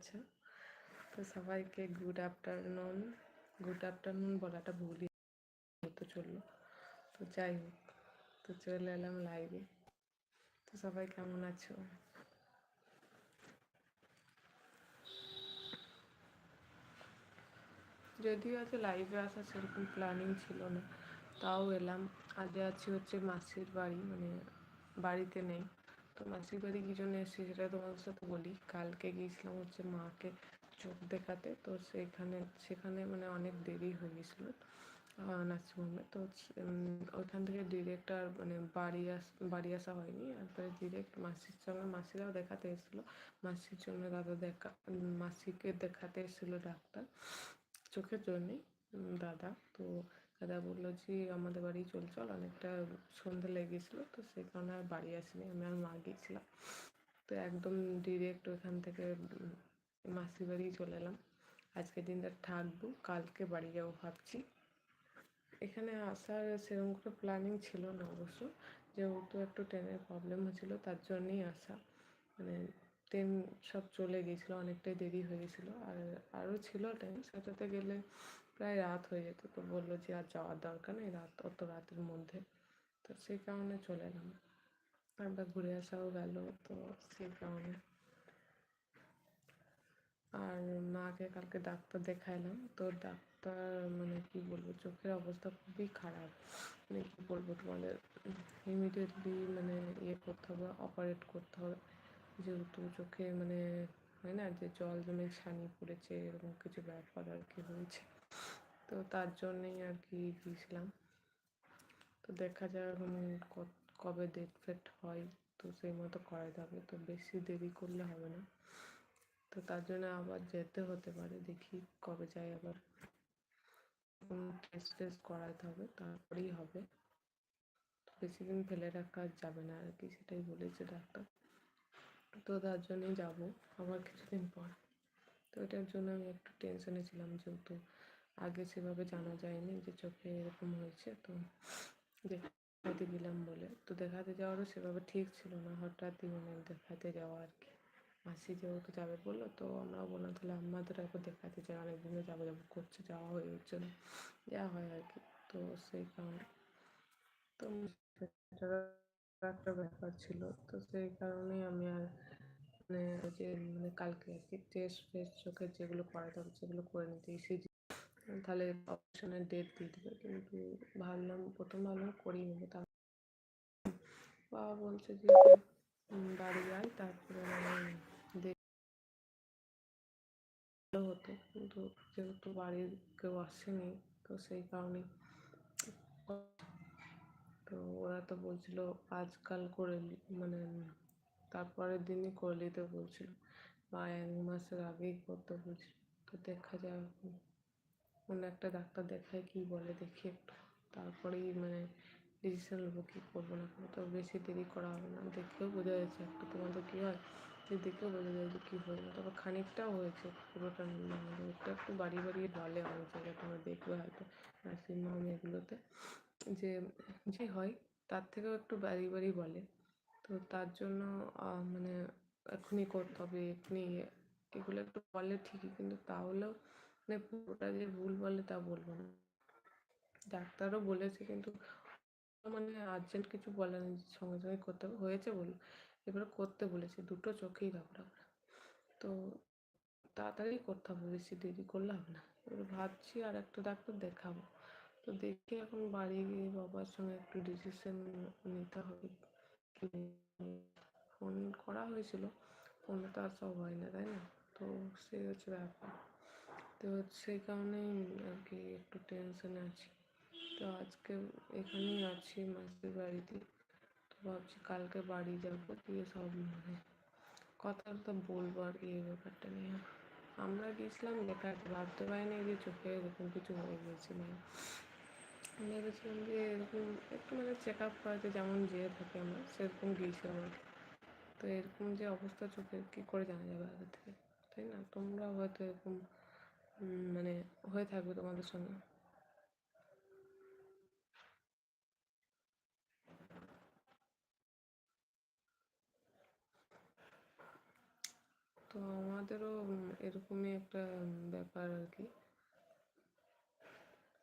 আছো। তো সবাইকে গুড আফটারনুন গুড আফটারনুন বলাটা ভুলই হতে চলল। তো যাই হোক, তো চলে এলাম লাইভে তো সবাই কেমন আছো? যদিও আজ লাইভে আসা সেরকম প্ল্যানিং ছিল না, তাও এলাম। আজ আছি হচ্ছে মাসির বাড়ি মানে বাড়িতে নেই। তো মাসির বাড়ি কি জন্য এসেছি সেটা তোমাদের সাথে বলি। কালকে গিয়েছিলাম হচ্ছে মাকে চোখ দেখাতে, তো সেখানে সেখানে মানে অনেক দেরি হয়ে গেছিল নার্সিংহোমে। তো ওইখান থেকে ডিরেক্ট আর মানে বাড়ি আস, বাড়ি আসা হয়নি। একবারে ডিরেক্ট মাসির সঙ্গে মাসিরাও দেখাতে এসেছিল। মাসির জন্য দাদা দেখা, মাসিকে দেখাতে এসেছিল ডাক্তার, চোখের জন্যেই দাদা। তো দাদা বলল যে, আমাদের বাড়ি চল চল। অনেকটা সন্ধে লেগেছিলো তো সেই কারণে আর বাড়ি আসিনি। আমি আর মা গিয়েছিলাম। তো একদম ডিরেক্ট ওইখান থেকে মাসির বাড়ি চলে এলাম। আজকের দিনটা থাকব, কালকে বাড়ি যাব ভাবছি। এখানে আসার সেরকম করে প্ল্যানিং ছিল না অবশ্য। যেহেতু একটু ট্রেনের প্রবলেম হয়েছিলো, তার জন্যেই আসা। মানে ট্রেন সব চলে গিয়েছিল অনেকটাই দেরি হয়ে গেছিল। আর আরও ছিল ট্রেন সেটাতে গেলে প্রায় রাত হয়ে যেত। তো বলল যে আর যাওয়ার দরকার নেই, রাত, অত রাতের মধ্যে। তো সেই কারণে চলে এলাম। একবার ঘুরে আসাও গেল তো সেই কারণে। আর মাকে কালকে ডাক্তার দেখাইলাম। তো ডাক্তার মানে কি বলব, চোখের অবস্থা খুবই খারাপ। মানে কি বলব তোমাদের ইমিডিয়েটলি মানে ইয়ে করতে হবে অপারেট করতে হবে। যেহেতু চোখে মানে হয় না? যে জল জমে ছানি পড়েছে, এরকম কিছু ব্যাপার আর কি হয়েছে। তো তার জন্যেই আর কি গিয়েছিলাম তো দেখা যাক এখন কবে ডেট ফেট হয়। তো সেই মতো করাতে হবে তো বেশি দেরি করলে হবে না। তো তার জন্য আবার যেতে হতে পারে। দেখি কবে যাই আবার। টেস্ট টেস্ট করাতে হবে। তারপরেই হবে। বেশি দিন ফেলে রাখা যাবে না আর কি, সেটাই বলেছে ডাক্তার। তো তার জন্যই যাব। আবার কিছুদিন পর। তো এটার জন্য আমি একটু টেনশনে ছিলাম যেহেতু আগে সেভাবে জানা যায়নি যে চোখে এরকম হয়েছে, তো দেখাতে গেলাম বলে। তো দেখাতে যাওয়ারও সেভাবে ঠিক ছিল না হঠাৎই মানে দেখাতে যাওয়া আর কি। মাসি যেহেতু যাবে বলল, তো আমরা বললাম, তাহলে আমাদের একবার দেখাতে চাই অনেক দিনে যাব যাব করছে, যাওয়া হয়ে উঠছে না যা হয় আর কি, তো সেই কারণে। তো একটা ব্যাপার ছিল, তো সেই কারণেই আমি আর মানে যে মানে কালকে আর কি টেস্ট ফেস্ট চোখের যেগুলো করাতে হবে সেগুলো করে নিতে ইসিজি তাহলে অপারেশনের ডেট দিয়ে দেবে কিন্তু ভাবলাম প্রথম ভাবলাম করিয়ে নেব তা বাবা বলছে যে বাড়ি যাই তারপরে ভালো হতো। কিন্তু যেহেতু বাড়ির কেউ আসেনি, তো সেই কারণে তো ওরা তো বলছিল, আজকাল করে মানে তারপরের দিনই করে নিতে বলছিল। বা এক মাসের আগেই করতে বলছিল। তো দেখা যাক। অন্য একটা ডাক্তার দেখায় কী বলে দেখি একটু। তারপরেই মানে ডিসিশন নেব কী করব না করব। তো বেশি দেরি করা হবে না। দেখেও বোঝা যাচ্ছে একটা তোমাদের কী হয় যে দেখেও বোঝা যায় যে কী হয়ে যায় তবে খানিকটাও হয়েছে পুরোটা মানে একটু একটু বাড়ি বাড়িয়ে বলে অনেক জায়গায় তোমরা দেখবে হয়তো নার্সিংহোম এগুলোতে। যে যে হয় তার থেকেও একটু বাড়ি বাড়ি বলে। তো তার জন্য মানে এখনই করতে হবে এখনই এগুলো একটু বলে ঠিকই। কিন্তু তাহলেও পুরোটা যে ভুল বলে তা বলব না। ডাক্তারও বলেছে কিন্তু মানে আর্জেন্ট কিছু বলে না সঙ্গে সঙ্গে করতে হয়েছে বলল। এবারে করতে বলেছে, দুটো চোখেই ব্যাপার তো তাড়াতাড়ি করতে হবে, বেশি দেরি করলে হবে না। এবার ভাবছি আর একটা ডাক্তার দেখাবো। তো দেখি এখন বাড়ি গিয়ে বাবার সঙ্গে একটু ডিসিশন নিতে হবে ফোন করা হয়েছিল ফোনে তো আর সব হয় না, তাই না? তো সেই হচ্ছে ব্যাপার। তো সেই কারণে আর কি একটু টেনশনে আছি। তো আজকে এখানেই আছি মাসির বাড়িতে। তো ভাবছি কালকে বাড়ি যাব, দিয়ে সব মানে কথা তো বলব আর কি এই ব্যাপারটা নিয়ে। আমরা গিয়েছিলাম দেখা ভাবতে পারিনি যে চোখে এরকম কিছু হয়ে গিয়েছিল ভেবেছিলাম যে এরকম একটু মানে চেক আপ করাতে যেমন যেয়ে থাকি আমরা, সেরকম গিয়েছিলাম আর কি। তো এরকম যে অবস্থা চোখের কী করে জানা যাবে আগে থেকে? তাই না? তোমরা হয়তো এরকম মানে হয়ে থাকবে তোমাদের সঙ্গে। তো আমাদেরও এরকমই একটা ব্যাপার আর কি।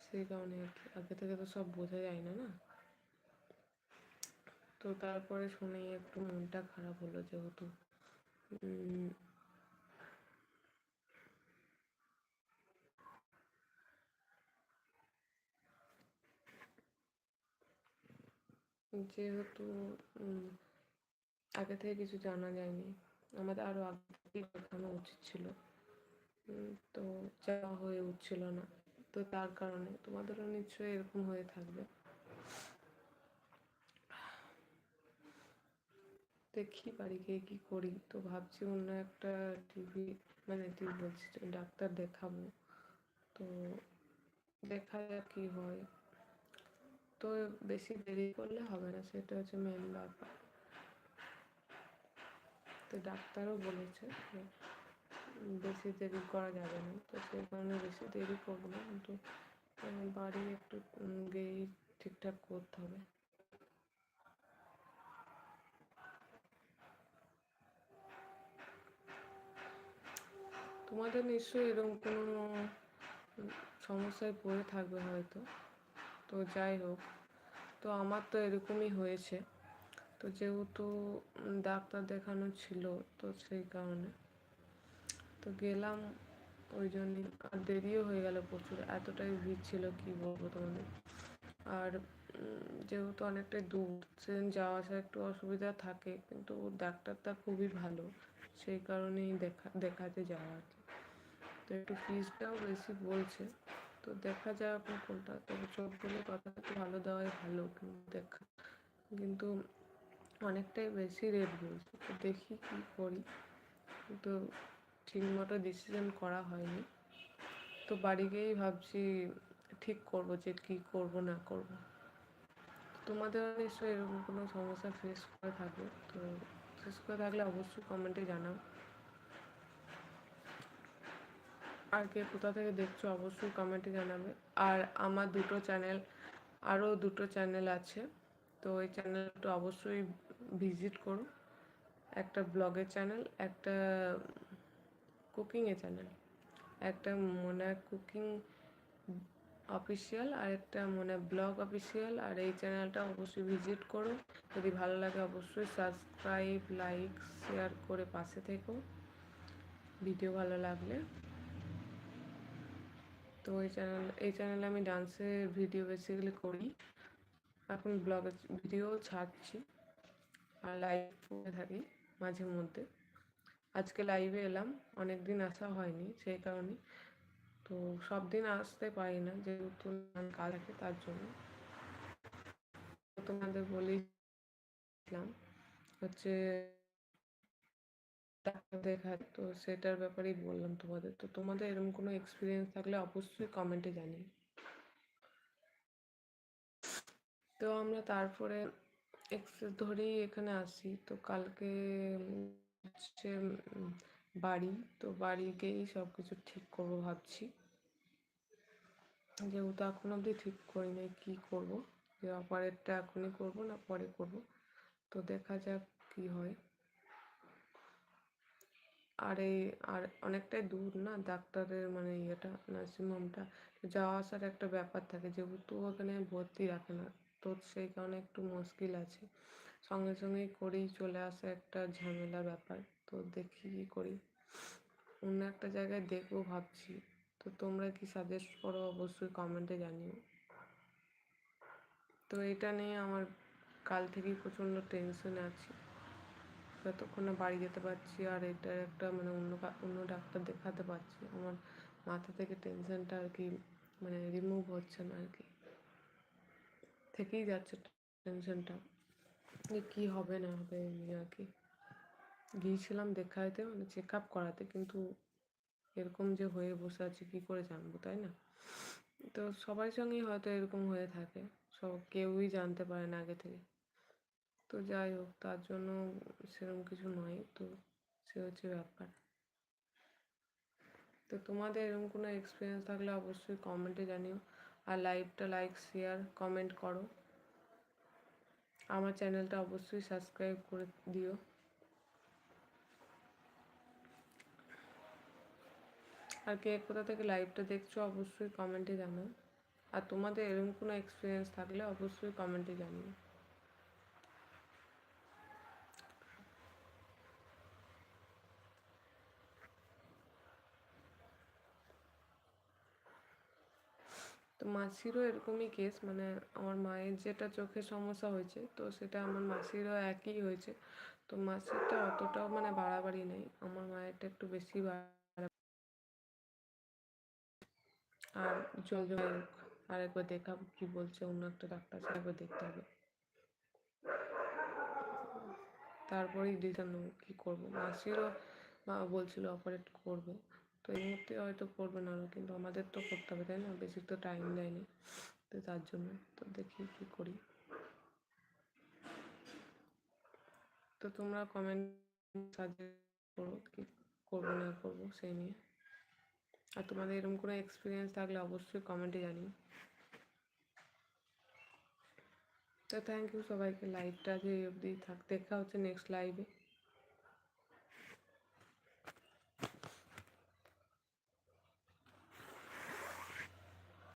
সেই কারণে আর কি। আগে থেকে তো সব বোঝা যায় না না? তো তারপরে শুনেই একটু মনটা খারাপ হলো যেহেতু। যেহেতু আগে থেকে কিছু জানা যায়নি। আমাদের আরও আগে দেখানো উচিত ছিল। তো যাওয়া হয়ে উঠছিল না। তো তার কারণে তোমাদেরও নিশ্চয়ই এরকম হয়ে থাকবে। দেখি বাড়ি গিয়ে কি করি। তো ভাবছি অন্য একটা টিভি মানে টিভি বলছি, ডাক্তার দেখাবো। তো দেখা যাক কি হয়। তো বেশি দেরি করলে হবে না, সেটা হচ্ছে মেন ব্যাপার। তো ডাক্তারও বলেছে বেশি দেরি করা যাবে না, তো সেই কারণে বেশি দেরি করব না, কিন্তু বাড়ি একটু গিয়েই ঠিকঠাক করতে হবে। তোমাদের নিশ্চয়ই এরকম কোনো সমস্যায় পড়ে থাকবে হয়তো। তো যাই হোক, তো আমার তো এরকমই হয়েছে। তো যেহেতু ডাক্তার দেখানো ছিল, তো সেই কারণে। তো গেলাম, ওই জন্যই আর দেরিও হয়ে গেল প্রচুর, এতটাই ভিড় ছিল, কি বলব তোমাদের। আর যেহেতু অনেকটাই দূর সেদিন যাওয়া আসা একটু অসুবিধা থাকে, কিন্তু ডাক্তারটা খুবই ভালো, সেই কারণেই দেখা, দেখাতে যাওয়া আর কি। তো একটু ফিজটাও বেশি বলছে তো দেখা যাক এখন কোনটা। তবে চোখগুলো কথা একটু ভালো দেওয়াই ভালো, কিন্তু দেখা। কিন্তু অনেকটাই বেশি রেট বলছে, তো দেখি কি করি। কিন্তু ঠিক মতো ডিসিশন করা হয়নি। তো বাড়ি গিয়েই ভাবছি ঠিক করব যে কি করব, না করব। তোমাদের নিশ্চয়ই এরকম কোনো সমস্যা ফেস করে থাকবে, তো ফেস করে থাকলে অবশ্যই কমেন্টে জানাও। আর কে কোথা থেকে দেখছ অবশ্যই কমেন্টে জানাবে। আর আমার দুটো চ্যানেল আরও দুটো চ্যানেল আছে। তো ওই চ্যানেলটা অবশ্যই ভিজিট করো। একটা ব্লগের চ্যানেল একটা কুকিংয়ের চ্যানেল একটা মনে হয় কুকিং অফিসিয়াল আর একটা মনে হয় ব্লগ অফিসিয়াল আর এই চ্যানেলটা অবশ্যই ভিজিট করো। যদি ভালো লাগে অবশ্যই সাবস্ক্রাইব লাইক শেয়ার করে পাশে থেকো। ভিডিও ভালো লাগলে। তো এই চ্যানেল এই চ্যানেলে আমি ডান্সের ভিডিও বেসিক্যালি করি। এখন ব্লগের ভিডিও ছাড়ছি আর লাইভ করে থাকি মাঝে মধ্যে। আজকে লাইভে এলাম অনেক দিন আসা হয়নি সেই কারণে। তো সব দিন আসতে পারি না, যেহেতু কাজ থাকে তার জন্য। তোমাদের বলেছিলাম হচ্ছে ডাক্তার দেখায় তো সেটার ব্যাপারেই বললাম তোমাদের। তো তোমাদের এরকম কোনো এক্সপিরিয়েন্স থাকলে অবশ্যই কমেন্টে জানিও। তো আমরা তারপরে ধরেই এখানে আসি। তো কালকে হচ্ছে বাড়ি। তো বাড়ি গিয়েই সব কিছু ঠিক করব ভাবছি। যেহেতু এখন অবধি ঠিক করি নাই, কী করব? যে অপারেটটা এখনই করব না, পরে করব। তো দেখা যাক কি হয়। আর এই আর অনেকটাই দূর না ডাক্তারের মানে ইয়েটা, নার্সিংহোমটা? যাওয়া আসার একটা ব্যাপার থাকে যেহেতু ওখানে ভর্তি রাখে না। তো সেই কারণে একটু মুশকিল আছে। সঙ্গে সঙ্গেই করেই চলে আসা একটা ঝামেলার ব্যাপার। তো দেখি কী করি। অন্য একটা জায়গায় দেখব ভাবছি। তো তোমরা কি সাজেস্ট করো? অবশ্যই কমেন্টে জানিও। তো এটা নিয়ে আমার কাল থেকেই প্রচণ্ড টেনশনে আছি। যতক্ষণ না বাড়ি যেতে পারছি আর এটার একটা মানে অন্য অন্য ডাক্তার দেখাতে পারছি। আমার মাথা থেকে টেনশনটা আর কি মানে রিমুভ হচ্ছে না আর কি। থেকেই যাচ্ছে টেনশনটা যে কী হবে না হবে এমনি আর কি। গিয়েছিলাম দেখাইতে মানে চেক আপ করাতে, কিন্তু এরকম যে হয়ে বসে আছে, কী করে জানব, তাই না? তো সবার সঙ্গেই হয়তো এরকম হয়ে থাকে। সব কেউই জানতে পারে না আগে থেকে। তো যাই হোক, তার জন্য সেরকম কিছু নয়। তো সে হচ্ছে ব্যাপার। তো তোমাদের এরকম কোনো এক্সপিরিয়েন্স থাকলে অবশ্যই কমেন্টে জানিও। আর লাইভটা লাইক শেয়ার কমেন্ট করো। আমার চ্যানেলটা অবশ্যই সাবস্ক্রাইব করে দিও। আর কে কোথা থেকে লাইভটা দেখছ অবশ্যই কমেন্টে জানাও। আর তোমাদের এরকম কোনো এক্সপিরিয়েন্স থাকলে অবশ্যই কমেন্টে জানিও। তো মাসিরও এরকমই কেস মানে আমার মায়ের যেটা চোখের সমস্যা হয়েছে, তো সেটা আমার মাসিরও একই হয়েছে। তো মাসিরটা অতটাও মানে বাড়াবাড়ি নেই, আমার মায়েরটা একটু বেশি বাড়া আর জল জল আরেকবার দেখাবো কি বলছে, অন্য একটা ডাক্তার একবার দেখতে হবে। তারপরেই ডিসিশন নেব কী করব। মাসিরও বলছিল অপারেট করবে। তো এই মুহূর্তে হয়তো করবে না আরও কিন্তু আমাদের তো করতে হবে, তাই না? বেশি তো টাইম দেয়নি, তো তার জন্য তো দেখি কী করি। তো তোমরা কমেন্ট সাজেস্ট কি করব, না করব, সেই নিয়ে। আর তোমাদের এরকম কোনো এক্সপিরিয়েন্স থাকলে অবশ্যই কমেন্টে জানিও। তো থ্যাংক ইউ সবাইকে লাইভটা যে অবধি থাক, দেখা হচ্ছে নেক্সট লাইভে